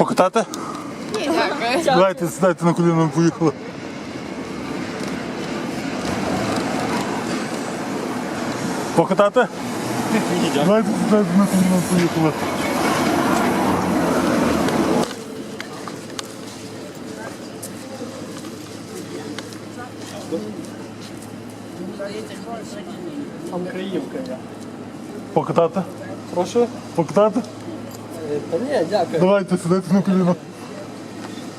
Покатати? Ні, дякую. Давайте сідайте на коліно, поїхали. Покатати? Давайте сідайте на коліно, поїхали. Там Криївка. Покатати? Прошу? Покатати? Та ні, дякую. Давайте сідайте на коліно.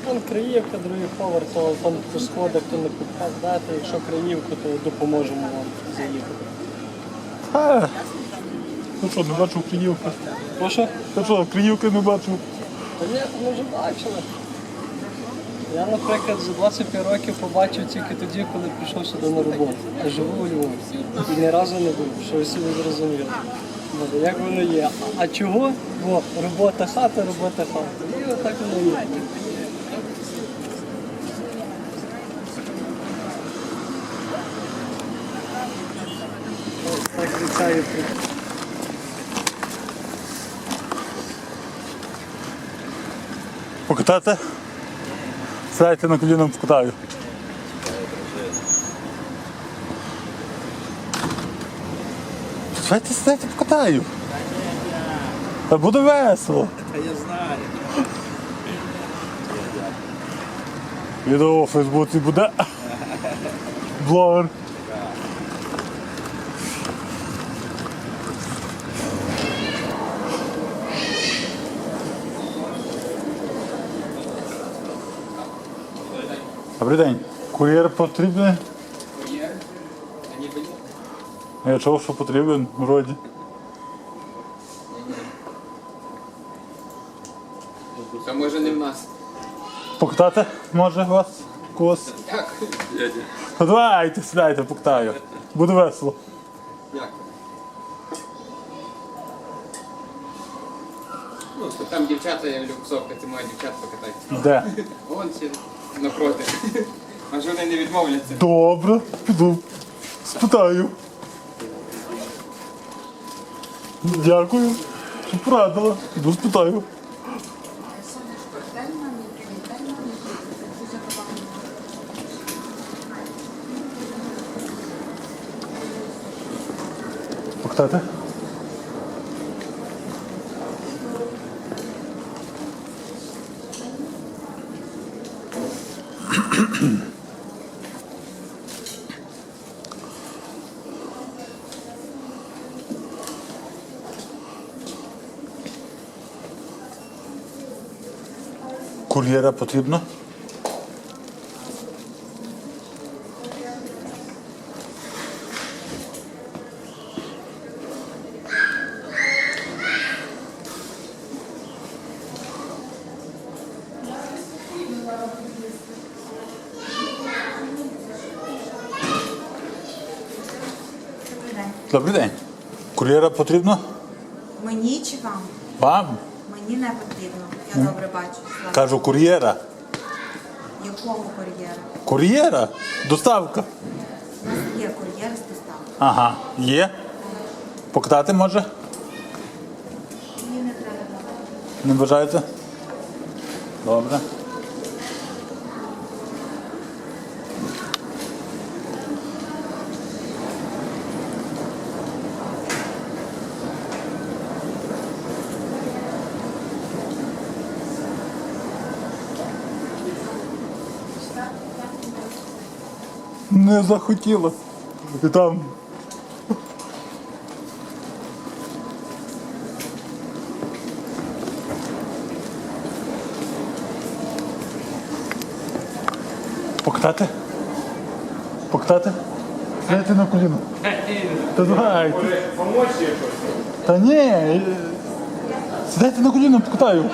Там Криївка, другий поверх, то там по сходах, то не підпадати. Якщо Криївку, то допоможемо вам заїхати. А, Ну що, не бачив Криївки? Прошу? Та що, Криївки не бачив? Та ні, ми вже бачили. Я, наприклад, за 25 років побачив тільки тоді, коли пішов сюди на роботу. А живу у Львові. І ні разу не був, що ви собі зрозуміли. Ну, Як воно є. А чого? Бо робота хата, робота хата. І отак воно є. Ось Так літаю. Покатати? Сідайте на коліно, покатаю. Давайте сідайте, покатаю. Та буде весело. Та я знаю. Відео у Фейсбуці буде. Блогер. Добрий день. Кур'єр потрібен? Я чув, що потрібен вроді. Та може не в нас. Покатати може вас когось? Так. Ну давайте, сідайте, покатаю. Буде весело. Як? Ну, то там дівчата, я люблю псовкати, мої дівчат покатати. Де? Вон ще напроти. Аж вони не відмовляться. Добре, піду. Спитаю. Дякую. Порадила. Піду спитаю. Покатати? Кур'єра потрібно? Добрий день. Кур'єра потрібно? Мені чи вам? Вам? Мені не потрібно. Я добре бачу. Слава. Кажу, кур'єра. Якого кур'єра? Кур'єра? Доставка. У нас є кур'єр з доставки. Ага, є. Покатати може? Мені не треба. Не бажаєте? Добре. Не захотіла. І там. Покатати? Покатати? Сідайте на коліно. Та давайте. Помочь якось? Та ні. Сідайте на коліно, покатаю.